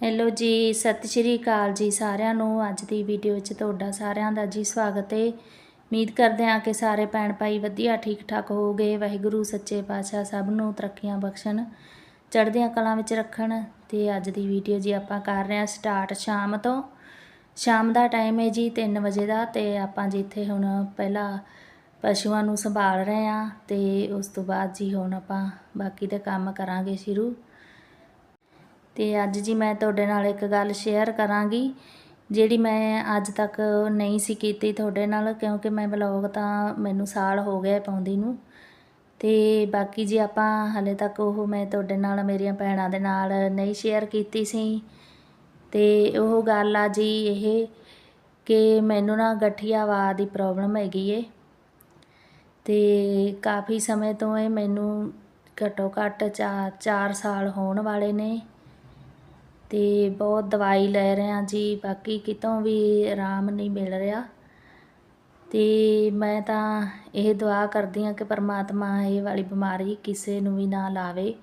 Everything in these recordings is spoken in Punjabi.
ਹੈਲੋ ਜੀ, ਸਤਿ ਸ਼੍ਰੀ ਅਕਾਲ ਜੀ ਸਾਰਿਆਂ ਨੂੰ। ਅੱਜ ਦੀ ਵੀਡੀਓ ਵਿੱਚ ਤੁਹਾਡਾ ਸਾਰਿਆਂ ਦਾ ਜੀ ਸਵਾਗਤ ਹੈ ਉਮੀਦ ਕਰਦੇ ਹਾਂ ਕਿ ਸਾਰੇ ਭੈਣ ਭਾਈ ਵਧੀਆ, ਠੀਕ ਠਾਕ ਹੋਗੇ ਵਾਹਿਗੁਰੂ, ਸੱਚੇ ਪਾਤਸ਼ਾਹ ਸਭ ਨੂੰ ਤਰੱਕੀਆਂ ਬਖਸ਼ਣ, ਚੜ੍ਹਦੀਆਂ ਕਲਾਂ ਵਿੱਚ ਰੱਖਣ। ਤੇ ਅੱਜ ਦੀ ਵੀਡੀਓ ਜੀ ਆਪਾਂ ਕਰ ਰਹੇ ਹਾਂ ਸਟਾਰਟ ਸ਼ਾਮ ਤੋਂ। ਸ਼ਾਮ ਦਾ ਟਾਈਮ ਹੈ ਜੀ 3 ਵਜੇ ਦਾ ਤੇ ਆਪਾਂ ਜਿੱਥੇ ਹੁਣ ਪਹਿਲਾਂ ਪਸ਼ੂਆਂ ਨੂੰ ਸੰਭਾਲ ਰਹੇ ਹਾਂ ਤੇ ਉਸ ਤੋਂ ਬਾਅਦ ਜੀ ਹੁਣ ਆਪਾਂ ਬਾਕੀ ਦੇ ਕੰਮ ਕਰਾਂਗੇ ਸ਼ੁਰੂ। ਤੇ ਅੱਜ ਜੀ ਮੈਂ ਤੁਹਾਡੇ ਨਾਲ ਇੱਕ ਗੱਲ ਸ਼ੇਅਰ ਕਰਾਂਗੀ, ਜਿਹੜੀ ਮੈਂ ਅੱਜ ਤੱਕ ਨਹੀਂ ਸੀ ਕੀਤੀ ਤੁਹਾਡੇ ਨਾਲ, ਕਿਉਂਕਿ ਮੈਂ ਬਲੌਗ ਤਾਂ ਮੈਨੂੰ ਸਾਲ ਹੋ ਗਿਆ ਪਾਉਂਦੀ ਨੂੰ। ਤੇ ਬਾਕੀ ਜੀ ਆਪਾਂ ਹਲੇ ਤੱਕ ਉਹ ਮੈਂ ਤੁਹਾਡੇ ਨਾਲ, ਮੇਰੀਆਂ ਭੈਣਾਂ ਦੇ ਨਾਲ ਨਹੀਂ ਸ਼ੇਅਰ ਕੀਤੀ ਸੀ। ਤੇ ਉਹ ਗੱਲ ਆ ਜੀ ਇਹ ਕਿ ਮੈਨੂੰ ਨਾ ਗਠੀਆਵਾ ਦੀ ਪ੍ਰੋਬਲਮ ਹੈਗੀ ਏ। ਤੇ ਕਾਫੀ ਸਮੇਂ ਤੋਂ ਇਹ ਮੈਨੂੰ ਘੱਟੋ ਘੱਟ 4 ਸਾਲ ਹੋਣ ਵਾਲੇ ਨੇ। ਅਤੇ ਬਹੁਤ ਦਵਾਈ ਲੈ ਰਹੇ ਹਾਂ ਜੀ, ਬਾਕੀ ਕਿਤੋਂ ਵੀ ਆਰਾਮ ਨਹੀਂ ਮਿਲ ਰਿਹਾ। ਅਤੇ ਮੈਂ ਤਾਂ ਇਹ ਦੁਆ ਕਰਦੀ ਹਾਂ ਕਿ ਪਰਮਾਤਮਾ ਇਹ ਵਾਲੀ ਬਿਮਾਰੀ ਕਿਸੇ ਨੂੰ ਵੀ ਨਾ ਲਾਵੇ,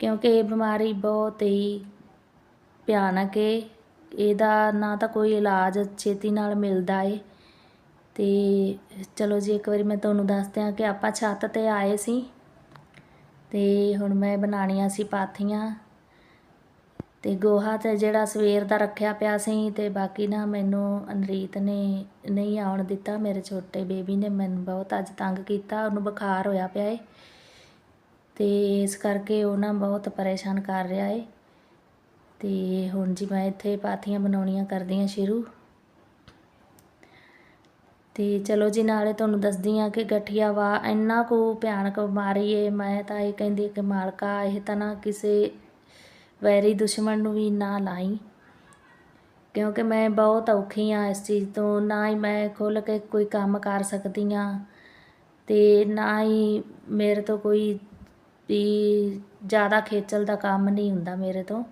ਕਿਉਂਕਿ ਇਹ ਬਿਮਾਰੀ ਬਹੁਤ ਹੀ ਭਿਆਨਕ ਹੈ ਇਹਦਾ ਨਾ ਤਾਂ ਕੋਈ ਇਲਾਜ ਛੇਤੀ ਨਾਲ ਮਿਲਦਾ ਏ। ਤੇ ਚਲੋ ਜੀ, ਇੱਕ ਵਾਰੀ ਮੈਂ ਤੁਹਾਨੂੰ ਦੱਸਦੇ ਹਾਂ ਕਿ ਆਪਾਂ ਛੱਤ ਤੇ ਆਏ ਸੀ ਤੇ ਹੁਣ ਮੈਂ ਬਣਾਣੀਆਂ ਸੀ ਪਾਥੀਆਂ। ਅਤੇ ਗੋਹਾ ਤਾਂ ਜਿਹੜਾ ਸਵੇਰ ਦਾ ਰੱਖਿਆ ਪਿਆ ਸੀ ਅਤੇ ਬਾਕੀ ਨਾ ਮੈਨੂੰ ਅਨਰੀਤ ਨੇ ਨਹੀਂ ਆਉਣ ਦਿੱਤਾ, ਮੇਰੇ ਛੋਟੇ ਬੇਬੀ ਨੇ ਮੈਨੂੰ ਬਹੁਤ ਅੱਜ ਤੰਗ ਕੀਤਾ, ਉਹਨੂੰ ਬੁਖਾਰ ਹੋਇਆ ਪਿਆ ਏ। ਅਤੇ ਇਸ ਕਰਕੇ ਉਹ ਨਾ ਬਹੁਤ ਪਰੇਸ਼ਾਨ ਕਰ ਰਿਹਾ ਏ। ਅਤੇ ਹੁਣ ਜੀ ਮੈਂ ਇੱਥੇ ਪਾਥੀਆਂ ਬਣਾਉਣੀਆਂ ਕਰਦੀਆਂ ਸ਼ੁਰੂ। ਤੇ ਚਲੋ ਜੀ, ਨਾਲੇ ਤੁਹਾਨੂੰ ਦੱਸਦੀ ਆ ਕਿ ਗਠੀਆ ਵਾ, ਇੰਨਾ ਕੁ ਭਿਆਨਕ ਬਿਮਾਰੀ ਏ। ਮੈਂ ਤਾਂ ਇਹ ਕਹਿੰਦੀ ਕਿ ਮਾਲਕਾ, ਇਹ ਤਾਂ ਨਾ ਕਿਸੇ ਵੈਰੀ ਦੁਸ਼ਮਣ ਨੂੰ ਵੀ ਨਾ ਲਾਈ। ਕਿਉਂਕਿ ਮੈਂ ਬਹੁਤ ਔਖੀ ਆ ਇਸ ਚੀਜ਼ ਤੋਂ। ਨਾ ਹੀ ਮੈਂ ਖੁੱਲ ਕੇ ਕੋਈ ਕੰਮ ਕਰ ਸਕਦੀ ਆ ਤੇ ਨਾ ਹੀ ਮੇਰੇ ਤੋਂ ਕੋਈ ਵੀ ਜ਼ਿਆਦਾ ਖੇਚਲ ਦਾ ਕੰਮ ਨਹੀਂ ਹੁੰਦਾ ਮੇਰੇ ਤੋਂ।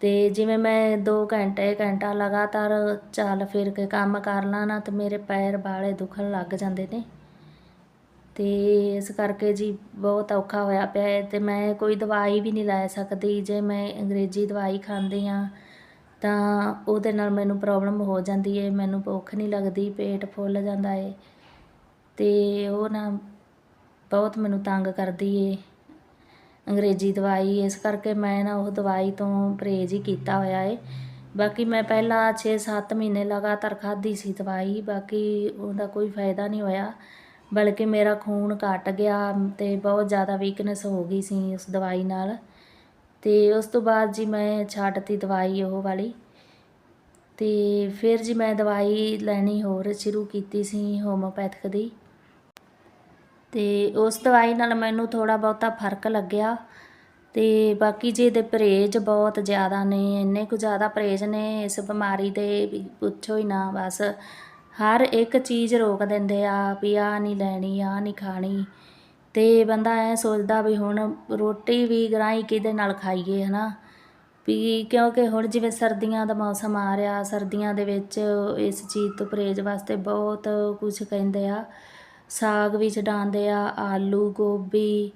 ਤੇ ਜਿਵੇਂ ਮੈਂ 2 ਘੰਟੇ, ਘੰਟਾ ਲਗਾਤਾਰ ਚੱਲ ਫਿਰ ਕੇ ਕੰਮ ਕਰ ਲਾਂ ਨਾ ਤੇ ਮੇਰੇ ਪੈਰ ਬਾਲੇ ਦੁਖਣ ਲੱਗ ਜਾਂਦੇ ਨੇ। ਅਤੇ ਇਸ ਕਰਕੇ ਜੀ ਬਹੁਤ ਔਖਾ ਹੋਇਆ ਪਿਆ ਹੈ ਅਤੇ ਮੈਂ ਕੋਈ ਦਵਾਈ ਵੀ ਨਹੀਂ ਲੈ ਸਕਦੀ। ਜੇ ਮੈਂ ਅੰਗਰੇਜ਼ੀ ਦਵਾਈ ਖਾਂਦੀ ਹਾਂ, ਤਾਂ ਉਹਦੇ ਨਾਲ ਮੈਨੂੰ ਪ੍ਰੋਬਲਮ ਹੋ ਜਾਂਦੀ ਹੈ, ਮੈਨੂੰ ਭੁੱਖ ਨਹੀਂ ਲੱਗਦੀ, ਪੇਟ ਫੁੱਲ ਜਾਂਦਾ ਹੈ ਅਤੇ ਉਹ ਨਾ ਬਹੁਤ ਮੈਨੂੰ ਤੰਗ ਕਰਦੀ ਏ ਅੰਗਰੇਜ਼ੀ ਦਵਾਈ। ਇਸ ਕਰਕੇ ਮੈਂ ਨਾ ਉਹ ਦਵਾਈ ਤੋਂ ਪਰਹੇਜ਼ ਹੀ ਕੀਤਾ ਹੋਇਆ ਏ ਬਾਕੀ ਮੈਂ ਪਹਿਲਾਂ 6-7 ਮਹੀਨੇ ਲਗਾਤਾਰ ਖਾਧੀ ਸੀ ਦਵਾਈ, ਬਾਕੀ ਉਹਦਾ ਕੋਈ ਫਾਇਦਾ ਨਹੀਂ ਹੋਇਆ। ਬਲਕਿ ਮੇਰਾ ਖੂਨ ਘਟ ਗਿਆ ਅਤੇ ਬਹੁਤ ਜ਼ਿਆਦਾ ਵੀਕਨੈਸ ਹੋ ਗਈ ਸੀ ਉਸ ਦਵਾਈ ਨਾਲ। ਅਤੇ ਉਸ ਤੋਂ ਬਾਅਦ ਜੀ ਮੈਂ ਛੱਡਤੀ ਦਵਾਈ ਉਹ ਵਾਲੀ। ਅਤੇ ਫਿਰ ਜੀ ਮੈਂ ਦਵਾਈ ਲੈਣੀ ਹੋਰ ਸ਼ੁਰੂ ਕੀਤੀ ਸੀ ਹੋਮੋਪੈਥਿਕ ਦੀ। ਅਤੇ ਉਸ ਦਵਾਈ ਨਾਲ ਮੈਨੂੰ ਥੋੜ੍ਹਾ ਬਹੁਤਾ ਫ਼ਰਕ ਲੱਗਿਆ। ਅਤੇ ਬਾਕੀ ਜੀ ਇਹਦੇ ਪਰਹੇਜ਼ ਬਹੁਤ ਜ਼ਿਆਦਾ ਨੇ, ਇੰਨੇ ਕੁ ਜ਼ਿਆਦਾ ਪਰਹੇਜ਼ ਨੇ ਇਸ ਬਿਮਾਰੀ ਦੇ ਪੁੱਛੋ ਹੀ ਨਾ ਬਸ। ਹਰ ਇੱਕ ਚੀਜ਼ ਰੋਕ ਦਿੰਦੇ ਆ ਵੀ ਆ ਨਹੀਂ ਲੈਣੀ ਆ ਨਹੀਂ ਖਾਣੀ। ਅਤੇ ਬੰਦਾ ਐਂ ਸੋਚਦਾ ਵੀ ਹੁਣ ਰੋਟੀ ਵੀ ਗਰਾਈ ਕਿਹਦੇ ਨਾਲ ਖਾਈਏ ਹੈ ਨਾ ਵੀ ਕਿਉਂਕਿ ਹੁਣ ਜਿਵੇਂ ਸਰਦੀਆਂ ਦਾ ਮੌਸਮ ਆ ਰਿਹਾ, ਸਰਦੀਆਂ ਦੇ ਵਿੱਚ ਇਸ ਚੀਜ਼ ਤੋਂ ਪਰਹੇਜ਼ ਵਾਸਤੇ ਬਹੁਤ ਕੁਝ ਕਹਿੰਦੇ ਆ। ਸਾਗ ਵੀ ਛਡਾਉਂਦੇ ਆ, ਆਲੂ, ਗੋਭੀ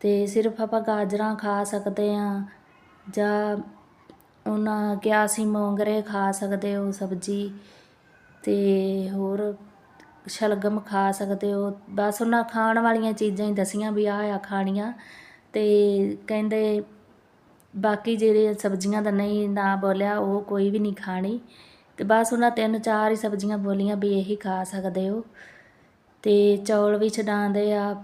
ਤੇ ਸਿਰਫ ਆਪਾਂ ਗਾਜਰਾਂ ਖਾ ਸਕਦੇ ਆ ਜਾਂ ਉਹਨਾਂ ਕਿਹਾ ਸੀ ਮੋਂਗਰੇ ਖਾ ਸਕਦੇ ਹੋ ਸਬਜ਼ੀ। ਅਤੇ ਹੋਰ ਸ਼ਲਗਮ ਖਾ ਸਕਦੇ ਹੋ। ਬਸ ਉਹਨਾਂ ਖਾਣ ਵਾਲੀਆਂ ਚੀਜ਼ਾਂ ਹੀ ਦਸੀਆਂ ਵੀ ਆਹ ਆ ਖਾਣੀਆਂ ਅਤੇ ਕਹਿੰਦੇ ਬਾਕੀ ਜਿਹੜੇ ਸਬਜ਼ੀਆਂ ਦਾ ਨਹੀਂ ਨਾ ਬੋਲਿਆ ਉਹ ਕੋਈ ਵੀ ਨਹੀਂ ਖਾਣੀ। ਤੇ ਬਸ ਉਹਨਾਂ ਤਿੰਨ ਚਾਰ ਹੀ ਸਬਜ਼ੀਆਂ ਬੋਲੀਆਂ ਵੀ ਇਹੀ ਖਾ ਸਕਦੇ ਹੋ। ਤੇ ਚੌਲ ਵੀ ਛਡਾਉਂਦੇ ਆ,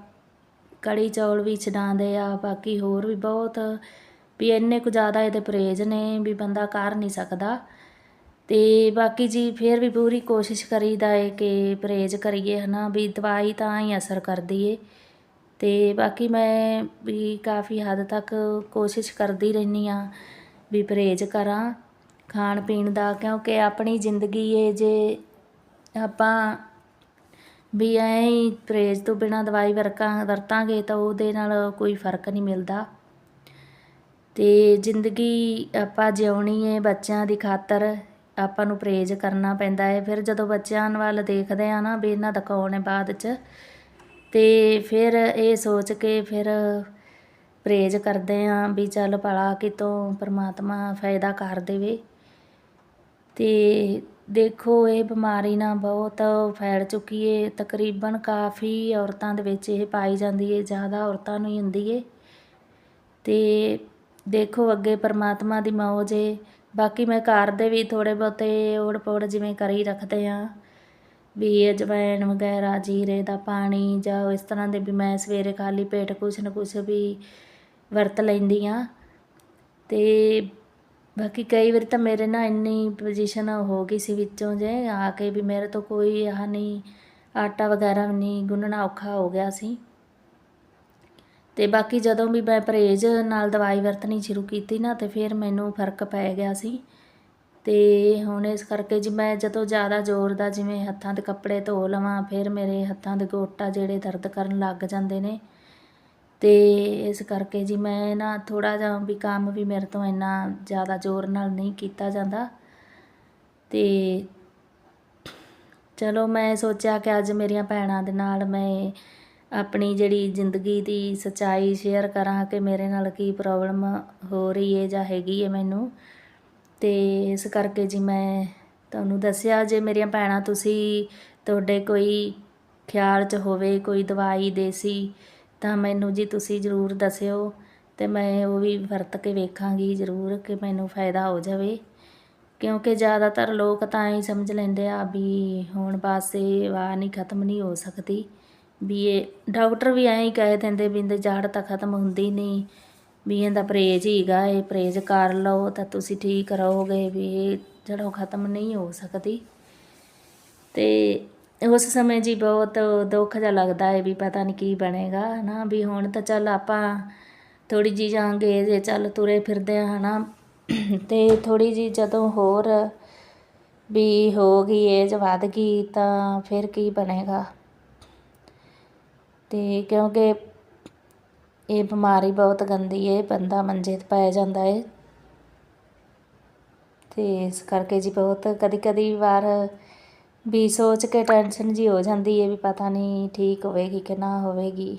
ਕੜੀ ਚੌਲ ਵੀ ਛਡਾਉਂਦੇ ਆ, ਬਾਕੀ ਹੋਰ ਵੀ ਬਹੁਤ ਵੀ ਇੰਨੇ ਕੁ ਜ਼ਿਆਦਾ ਇਹਦੇ ਪਰਹੇਜ਼ ਨੇ ਵੀ ਬੰਦਾ ਕਰ ਨਹੀਂ ਸਕਦਾ। ਅਤੇ ਬਾਕੀ ਜੀ ਫਿਰ ਵੀ ਪੂਰੀ ਕੋਸ਼ਿਸ਼ ਕਰੀਦਾ ਹੈ ਕਿ ਪਰਹੇਜ਼ ਕਰੀਏ ਹੈ ਨਾ ਵੀ ਦਵਾਈ ਤਾਂ ਹੀ ਅਸਰ ਕਰਦੀ ਏ। ਅਤੇ ਬਾਕੀ ਮੈਂ ਵੀ ਕਾਫੀ ਹੱਦ ਤੱਕ ਕੋਸ਼ਿਸ਼ ਕਰਦੀ ਰਹਿੰਦੀ ਹਾਂ ਵੀ ਪਰਹੇਜ਼ ਕਰਾਂ ਖਾਣ ਪੀਣ ਦਾ, ਕਿਉਂਕਿ ਆਪਣੀ ਜ਼ਿੰਦਗੀ ਏ ਜੇ ਆਪਾਂ ਵੀ ਐਂ ਹੀ ਪਰਹੇਜ਼ ਤੋਂ ਬਿਨਾਂ ਦਵਾਈ ਵਰਕਾਂ, ਵਰਤਾਂਗੇ ਤਾਂ ਉਹਦੇ ਨਾਲ ਕੋਈ ਫ਼ਰਕ ਨਹੀਂ ਮਿਲਦਾ। ਤੇ ਜ਼ਿੰਦਗੀ ਆਪਾਂ ਜਿਉਣੀ ਏ ਬੱਚਿਆਂ ਦੀ ਖਾਤਰ ਆਪਾਂ ਨੂੰ ਪਰਹੇਜ਼ ਕਰਨਾ ਪੈਂਦਾ ਹੈ ਫਿਰ ਜਦੋਂ ਬੱਚਿਆਂ ਵੱਲ ਦੇਖਦੇ ਆ ਨਾ ਵੀ ਇਹਨਾਂ ਦਾ ਕੌਣ ਹੈ ਬਾਅਦ 'ਚ, ਤੇ ਫਿਰ ਇਹ ਸੋਚ ਕੇ ਫਿਰ ਪ੍ਰੇਜ ਕਰਦੇ ਆਂ ਵੀ ਚੱਲ ਭਲਾ ਕਿਤੋਂ ਪਰਮਾਤਮਾ ਫਾਇਦਾ ਕਰ ਦੇਵੇ। ਤੇ ਦੇਖੋ ਇਹ ਬਿਮਾਰੀ ਨਾ ਬਹੁਤ ਫੈਲ ਚੁੱਕੀ ਏ। ਤਕਰੀਬਨ ਕਾਫੀ ਔਰਤਾਂ ਦੇ ਵਿੱਚ ਇਹ ਪਾਈ ਜਾਂਦੀ ਏ, ਜ਼ਿਆਦਾ ਔਰਤਾਂ ਨੂੰ ਹੀ ਹੁੰਦੀ ਏ। ਤੇ ਦੇਖੋ ਅੱਗੇ ਪਰਮਾਤਮਾ ਦੀ ਮੌਜ ਏ। ਬਾਕੀ ਮੈਂ ਘਰ ਦੇ ਵੀ ਥੋੜੇ ਬਹੁਤੇ ਓੜ ਪੋੜ ਜਿਵੇਂ ਕਰ ਹੀ ਰੱਖਦੇ ਆ ਵੀ ਅਜਵਾਇਣ ਵਗੈਰਾ, ਜੀਰੇ ਦਾ ਪਾਣੀ ਜਾਂ ਇਸ ਤਰ੍ਹਾਂ ਦੇ ਵੀ ਮੈਂ ਸਵੇਰੇ ਖਾਲੀ ਪੇਟ ਕੁਛ ਨਾ ਕੁਛ ਵੀ ਵਰਤ ਲੈਂਦੀ ਆ ਤੇ ਬਾਕੀ ਕਈ ਵਾਰੀ ਤਾਂ ਮੇਰੇ ਨਾਲ ਇੰਨੀ ਪੋਜੀਸ਼ਨ ਹੋ ਗਈ ਸੀ ਵਿੱਚੋਂ ਜੇ, ਆ ਕੇ ਵੀ ਮੇਰੇ ਤੋਂ ਕੋਈ ਆਹ ਨਹੀਂ ਆਟਾ ਵਗੈਰਾ ਵੀ ਨਹੀਂ ਗੁੰਨਣਾ ਔਖਾ ਹੋ ਗਿਆ ਸੀ। ਤੇ ਬਾਕੀ ਜਦੋਂ ਵੀ ਮੈਂ ਪਰਹੇਜ਼ ਨਾਲ ਦਵਾਈ ਵਰਤਣੀ ਸ਼ੁਰੂ ਕੀਤੀ ਨਾ, ਤੇ ਫਿਰ ਮੈਨੂੰ ਫ਼ਰਕ ਪੈ ਗਿਆ ਸੀ। ਤੇ ਹੁਣ ਇਸ ਕਰਕੇ ਜੀ ਮੈਂ ਜਦੋਂ ਜ਼ਿਆਦਾ ਜ਼ੋਰ ਦਾ ਜਿਵੇਂ ਹੱਥਾਂ ਦੇ ਕੱਪੜੇ ਧੋ ਲਵਾਂ, ਫਿਰ ਮੇਰੇ ਹੱਥਾਂ ਦੇ ਗੋਟਾ ਜਿਹੜੇ ਦਰਦ ਕਰਨ ਲੱਗ ਜਾਂਦੇ ਨੇ। ਤੇ ਇਸ ਕਰਕੇ ਜੀ ਮੈਂ ਨਾ ਥੋੜਾ ਜਿਹਾ ਵੀ ਕੰਮ ਵੀ ਮੇਰੇ ਤੋਂ ਇੰਨਾ ਜ਼ਿਆਦਾ ਜ਼ੋਰ ਨਾਲ ਨਹੀਂ ਕੀਤਾ ਜਾਂਦਾ। ਤੇ ਚਲੋ ਮੈਂ ਸੋਚਿਆ ਕਿ ਅੱਜ ਮੇਰੀਆਂ ਭੈਣਾਂ ਦੇ ਨਾਲ ਮੈਂ ਆਪਣੀ ਜਿਹੜੀ ਜ਼ਿੰਦਗੀ ਦੀ ਸੱਚਾਈ ਸ਼ੇਅਰ ਕਰਾਂ ਕਿ ਮੇਰੇ ਨਾਲ ਕੀ ਪ੍ਰੋਬਲਮ ਹੋ ਰਹੀ ਹੈ ਜਾਂ ਹੈਗੀ ਹੈ ਮੈਨੂੰ। ਤੇ ਇਸ ਕਰਕੇ ਜੀ ਮੈਂ ਤੁਹਾਨੂੰ ਦੱਸਿਆ, ਜੇ ਮੇਰੀਆਂ ਭੈਣਾਂ ਤੁਸੀਂ ਤੁਹਾਡੇ ਕੋਈ ਖਿਆਲ 'ਚ ਹੋਵੇ, ਕੋਈ ਦਵਾਈ ਦੇਸੀ, ਤਾਂ ਮੈਨੂੰ ਜੀ ਤੁਸੀਂ ਜ਼ਰੂਰ ਦੱਸਿਓ ਤੇ ਮੈਂ ਉਹ ਵੀ ਵਰਤ ਕੇ ਵੇਖਾਂਗੀ ਜ਼ਰੂਰ ਕਿ ਮੈਨੂੰ ਫਾਇਦਾ ਹੋ ਜਾਵੇ। ਕਿਉਂਕਿ ਜ਼ਿਆਦਾਤਰ ਲੋਕ ਤਾਂ ਹੀ ਸਮਝ ਲੈਂਦੇ ਆ ਵੀ ਹੁਣ ਬਸ ਇਹ ਵਾਹ ਨਹੀਂ, ਖਤਮ ਨਹੀਂ ਹੋ ਸਕਦੀ। ਵੀ ਇਹ ਡਾਕਟਰ ਵੀ ਐਂ ਹੀ ਕਹੇ ਦਿੰਦੇ ਵੀ ਇਹਦੇ ਜੜ ਤਾਂ ਖਤਮ ਹੁੰਦੀ ਨਹੀਂ, ਵੀ ਇਹਦਾ ਪਰਹੇਜ਼ ਹੀਗਾ, ਇਹ ਪਰਹੇਜ਼ ਕਰ ਲਓ ਤਾਂ ਤੁਸੀਂ ਠੀਕ ਰਹੋਗੇ ਵੀ ਇਹ ਜੜੋਂ ਖਤਮ ਨਹੀਂ ਹੋ ਸਕਦੀ। ਤੇ ਉਸ ਸਮੇਂ ਜੀ ਬਹੁਤ ਦੁੱਖ ਜਿਹਾ ਲੱਗਦਾ ਹੈ ਵੀ ਪਤਾ ਨਹੀਂ ਕੀ ਬਣੇਗਾ, ਹਨਾ, ਵੀ ਹੁਣ ਤਾਂ ਚੱਲ ਆਪਾਂ ਥੋੜੀ ਜੀ ਜਾਂਗੇ ਜੇ ਚੱਲ ਤੁਰੇ ਫਿਰਦੇ ਆ ਹਨਾ, ਤੇ ਥੋੜੀ ਜੀ ਜਦੋਂ ਹੋਰ ਵੀ ਹੋ ਗਈ ਏਜ ਵੱਧ ਗਈ ਤਾਂ ਫਿਰ ਕੀ ਬਣੇਗਾ। ਅਤੇ ਕਿਉਂਕਿ ਇਹ ਬਿਮਾਰੀ ਬਹੁਤ ਗੰਦੀ ਹੈ ਬੰਦਾ ਮੰਜੇ ਤੇ ਪੈ ਜਾਂਦਾ ਏ। ਅਤੇ ਇਸ ਕਰਕੇ ਜੀ ਬਹੁਤ ਕਦੀ ਕਦੀ ਵਾਰ ਵੀ ਸੋਚ ਕੇ ਟੈਨਸ਼ਨ ਜੀ ਹੋ ਜਾਂਦੀ ਹੈ ਵੀ ਪਤਾ ਨਹੀਂ ਠੀਕ ਹੋਵੇਗੀ ਕਿ ਨਾ ਹੋਵੇਗੀ।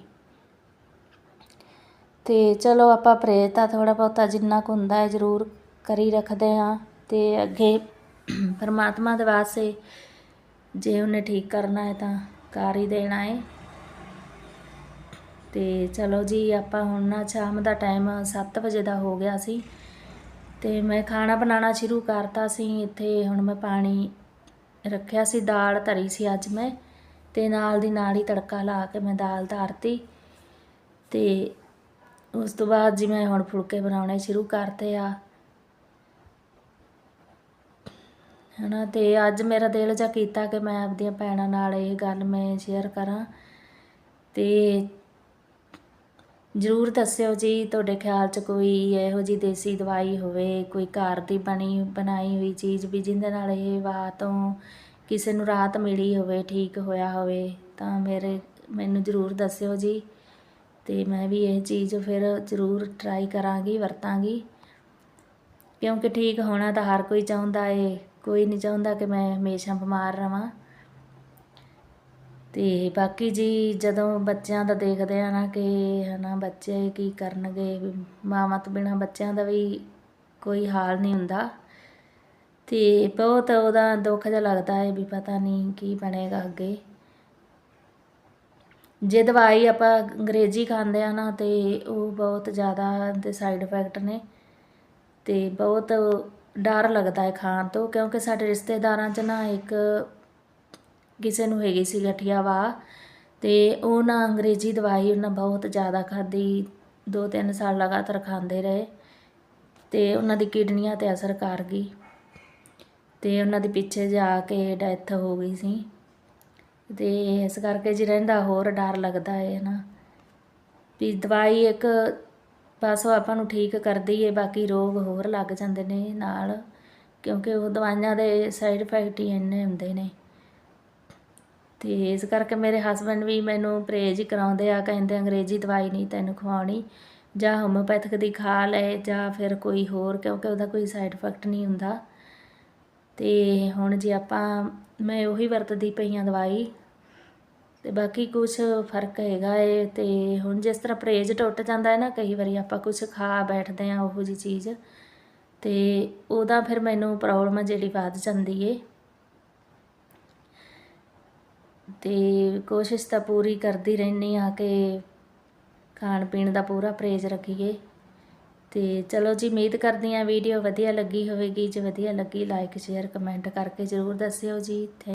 ਤੇ ਚਲੋ ਆਪਾਂ ਪ੍ਰੇਜ ਤਾਂ ਥੋੜਾ ਬਹੁਤਾ ਜਿੰਨਾ ਕੁ ਹੁੰਦਾ ਹੈ ਜ਼ਰੂਰ ਕਰੀ ਰੱਖਦੇ ਹਾਂ ਤੇ ਅੱਗੇ ਪਰਮਾਤਮਾ ਦੇ ਵਾਸਤੇ ਜੇ ਉਹਨੇ ਠੀਕ ਕਰਨਾ ਹੈ ਤਾਂ ਕਰ ਹੀ ਦੇਣਾ ਹੈ ਤੇ ਚਲੋ ਜੀ, ਆਪਾਂ ਹੁਣ ਨਾ ਸ਼ਾਮ ਦਾ ਟਾਈਮ 7 ਵਜੇ ਦਾ ਹੋ ਗਿਆ ਸੀ ਤੇ ਮੈਂ ਖਾਣਾ ਬਣਾਉਣਾ ਸ਼ੁਰੂ ਕਰਤਾ ਸੀ। ਇੱਥੇ ਹੁਣ ਮੈਂ ਪਾਣੀ ਰੱਖਿਆ ਸੀ, ਦਾਲ ਧਰੀ ਸੀ ਅੱਜ ਮੈਂ ਤੇ ਨਾਲ ਦੀ ਨਾਲ ਹੀ ਤੜਕਾ ਲਾ ਕੇ ਮੈਂ ਦਾਲ ਧਰਤੀ ਤੇ ਉਸ ਤੋਂ ਬਾਅਦ ਜੀ ਮੈਂ ਹੁਣ ਫੁਲਕੇ ਬਣਾਉਣੇ ਸ਼ੁਰੂ ਕਰਤੇ ਆ। ਹਨਾ, ਤੇ ਅੱਜ ਮੇਰਾ ਦਿਲ ਜਾ ਕੀਤਾ ਕਿ ਮੈਂ ਆਪਦੀਆਂ ਭੈਣਾਂ ਨਾਲ ਇਹ ਗੱਲ ਮੈਂ ਸ਼ੇਅਰ ਕਰਾਂ ਤੇ ਜ਼ਰੂਰ ਦੱਸਿਓ ਜੀ, ਤੁਹਾਡੇ ਖਿਆਲ 'ਚ ਕੋਈ ਇਹੋ ਜੀ ਦੇਸੀ ਦਵਾਈ ਹੋਵੇ, ਕੋਈ ਘਰ ਦੀ ਬਣੀ, ਬਣਾਈ ਹੋਈ ਚੀਜ਼ ਵੀ ਜਿਹਦੇ ਨਾਲ ਇਹ ਵਾਹ ਤੋਂ ਕਿਸੇ ਨੂੰ ਰਾਹਤ ਮਿਲੀ ਹੋਵੇ, ਠੀਕ ਹੋਇਆ ਹੋਵੇ, ਤਾਂ ਮੇਰੇ ਮੈਨੂੰ ਜ਼ਰੂਰ ਦੱਸਿਓ ਜੀ। ਤੇ ਮੈਂ ਵੀ ਇਹ ਚੀਜ਼ ਫਿਰ ਜ਼ਰੂਰ ਟਰਾਈ ਕਰਾਂਗੀ, ਵਰਤਾਂਗੀ। ਕਿਉਂਕਿ ਠੀਕ ਹੋਣਾ ਤਾਂ ਹਰ ਕੋਈ ਚਾਹੁੰਦਾ ਏ, ਕੋਈ ਨਹੀਂ ਚਾਹੁੰਦਾ ਕਿ ਮੈਂ ਹਮੇਸ਼ਾ ਬਿਮਾਰ ਰਵਾਂ। ਅਤੇ ਬਾਕੀ ਜੀ ਜਦੋਂ ਬੱਚਿਆਂ ਦਾ ਦੇਖਦੇ ਆ ਨਾ ਕਿ ਹੈ ਨਾ ਬੱਚੇ ਕੀ ਕਰਨਗੇ ਵੀ ਮਾਵਾਂ ਤੋਂ ਬਿਨਾਂ ਬੱਚਿਆਂ ਦਾ ਵੀ ਕੋਈ ਹਾਲ ਨਹੀਂ ਹੁੰਦਾ। ਅਤੇ ਬਹੁਤ ਉਹਦਾ ਦੁੱਖ ਜਿਹਾ ਲੱਗਦਾ ਹੈ ਵੀ ਪਤਾ ਨਹੀਂ ਕੀ ਬਣੇਗਾ ਅੱਗੇ। ਜੇ ਦਵਾਈ ਆਪਾਂ ਅੰਗਰੇਜ਼ੀ ਖਾਂਦੇ ਆ ਨਾ ਤੇ ਉਹ ਬਹੁਤ ਜ਼ਿਆਦਾ ਦੇ ਸਾਈਡ ਇਫੈਕਟ ਨੇ। ਤੇ ਬਹੁਤ ਡਰ ਲੱਗਦਾ ਹੈ ਖਾਣ ਤੋਂ ਕਿਉਂਕਿ ਸਾਡੇ ਰਿਸ਼ਤੇਦਾਰਾਂ 'ਚ ਨਾ ਇੱਕ ਕਿਸੇ ਨੂੰ ਹੈਗੀ ਸੀ ਗਠੀਆ ਵਾ ਤੇ ਉਹ ਨਾ ਅੰਗਰੇਜ਼ੀ ਦਵਾਈ ਉਹਨਾਂ ਬਹੁਤ ਜ਼ਿਆਦਾ ਖਾਧੀ ਦੋ ਤਿੰਨ ਸਾਲ ਲਗਾਤਾਰ ਖਾਂਦੇ ਰਹੇ ਤੇ ਉਹਨਾਂ ਦੀ ਕਿਡਨੀਆਂ ਤੇ ਅਸਰ ਕਰ ਗਈ ਤੇ ਉਹਨਾਂ ਦੇ ਪਿੱਛੇ ਜਾ ਕੇ ਡੈਥ ਹੋ ਗਈ ਸੀ ਤੇ ਇਸ ਕਰਕੇ ਜੀ ਰਹਿੰਦਾ ਹੋਰ ਡਰ ਲੱਗਦਾ ਹੈ ਨਾ। ਵੀ ਦਵਾਈ ਇੱਕ ਪਾਸੋਂ ਆਪਾਂ ਨੂੰ ਠੀਕ ਕਰਦੀ ਹੈ, ਬਾਕੀ ਰੋਗ ਹੋਰ ਲੱਗ ਜਾਂਦੇ ਨੇ ਨਾਲ ਕਿਉਂਕਿ ਉਹ ਦਵਾਈਆਂ ਦੇ ਸਾਈਡ ਇਫੈਕਟ ਹੀ ਇੰਨੇ ਹੁੰਦੇ ਨੇ। ਤੇ ਇਸ ਕਰਕੇ ਮੇਰੇ ਹਸਬੰਡ ਵੀ ਮੈਨੂੰ ਪਰਹੇਜ਼ ਹੀ ਕਰਾਉਂਦੇ ਆ, ਕਹਿੰਦੇ ਅੰਗਰੇਜ਼ੀ ਦਵਾਈ ਨਹੀਂ ਤੈਨੂੰ ਖਵਾਉਣੀ। ਜਾਂ ਹੋਮੋਪੈਥਿਕ ਦੀ ਖਾ ਲੈ, ਜਾਂ ਫਿਰ ਕੋਈ ਹੋਰ, ਕਿਉਂਕਿ ਉਹਦਾ ਕੋਈ ਸਾਈਡ ਇਫੈਕਟ ਨਹੀਂ ਹੁੰਦਾ। ਤੇ ਹੁਣ ਜੇ ਆਪਾਂ, ਮੈਂ ਉਹੀ ਵਰਤਦੀ ਪਈ ਆ ਦਵਾਈ। ਤੇ ਬਾਕੀ ਕੁਝ ਫ਼ਰਕ ਹੈਗਾ ਏ, ਤੇ ਹੁਣ ਜਿਸ ਤਰ੍ਹਾਂ ਪਰਹੇਜ਼ ਟੁੱਟ ਜਾਂਦਾ ਹੈ ਨਾ, ਕਈ ਵਾਰੀ ਆਪਾਂ ਕੁਝ ਖਾ ਬੈਠਦੇ ਆ ਉਹੋ ਜੀ ਚੀਜ਼। ਤੇ ਉਹਦਾ ਫਿਰ ਮੈਨੂੰ ਪ੍ਰੋਬਲਮ ਜਿਹੜੀ ਵੱਧ ਜਾਂਦੀ ਏ। ਤੇ ਕੋਸ਼ਿਸ਼ ਤਾਂ ਪੂਰੀ ਕਰਦੀ ਰਹਿੰਦੀ ਆ ਕਿ ਖਾਣ ਪੀਣ ਦਾ ਪੂਰਾ ਪਰਹੇਜ਼ ਰੱਖੀਏ। ਤੇ ਚਲੋ ਜੀ, ਉਮੀਦ ਕਰਦੀ ਆ ਵੀਡੀਓ ਵਧੀਆ ਲੱਗੀ ਹੋਵੇਗੀ। ਜੇ ਵਧੀਆ ਲੱਗੀ ਲਾਈਕ ਸ਼ੇਅਰ ਕਮੈਂਟ ਕਰਕੇ ਜ਼ਰੂਰ ਦੱਸਿਓ ਜੀ। ਥੈਂਕ